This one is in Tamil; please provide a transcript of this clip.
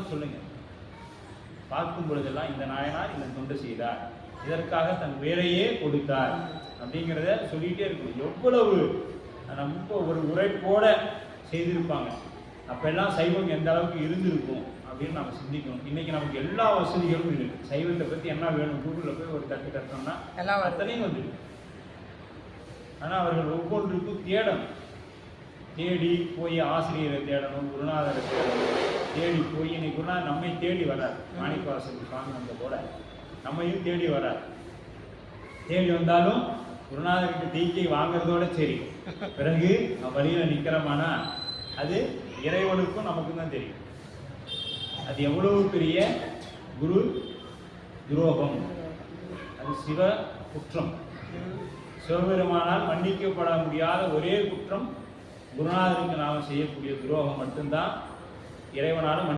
இருந்தாலும் சொல்லுங்க. பார்க்கும் பொழுதெல்லாம் இந்த நாயனார் இந்த தொண்டு செய்தார். இதற்காக தன் வேலையே கொடுத்தார் அப்படிங்கிறத சொல்லிட்டே இருக்கணும். எவ்வளவு ரொம்ப ஒரு உரைப்போட செய்திருப்பாங்க. அப்பெல்லாம் சைவம் எந்த அளவுக்கு இருந்திருக்கும் அப்படின்னு நம்ம சிந்திக்கணும். இன்னைக்கு நமக்கு எல்லா வசதிகளும் இருக்கு. சைவத்தை பத்தி என்ன வேணும்? கூகுளில் போய் ஒரு தட்டு தட்டோம்னா. அத்தனையும் வந்து ஆனா அவர்கள் ஒவ்வொன்றுக்கும் தேடணும். தேடி போய் ஆசிரியரை தேடணும் குருநாதரை தேடணும். தேடி போய் இன்னைக்கு நம்மை தேடி வரார் மாணிக்கவாசன் சுவாமி வந்த போல நம்மையும் தேடி வரார் தேடி வந்தாலும் குருநாதருக்கு தீக்கை வாங்குறதோட சரி. பிறகு நம்ம வழியில நிக்கிறோமானா அது இறைவனுக்கும் நமக்கும் தான் தெரியும். அது எவ்வளவு பெரிய குரு துரோகம்? அது சிவ குற்றம். சிவபெருமானால் மன்னிக்கப்பட முடியாத ஒரே குற்றம் குருநாதருக்கு நாம் செய்யக்கூடிய துரோகம் மட்டும்தான். இறைவனாலும்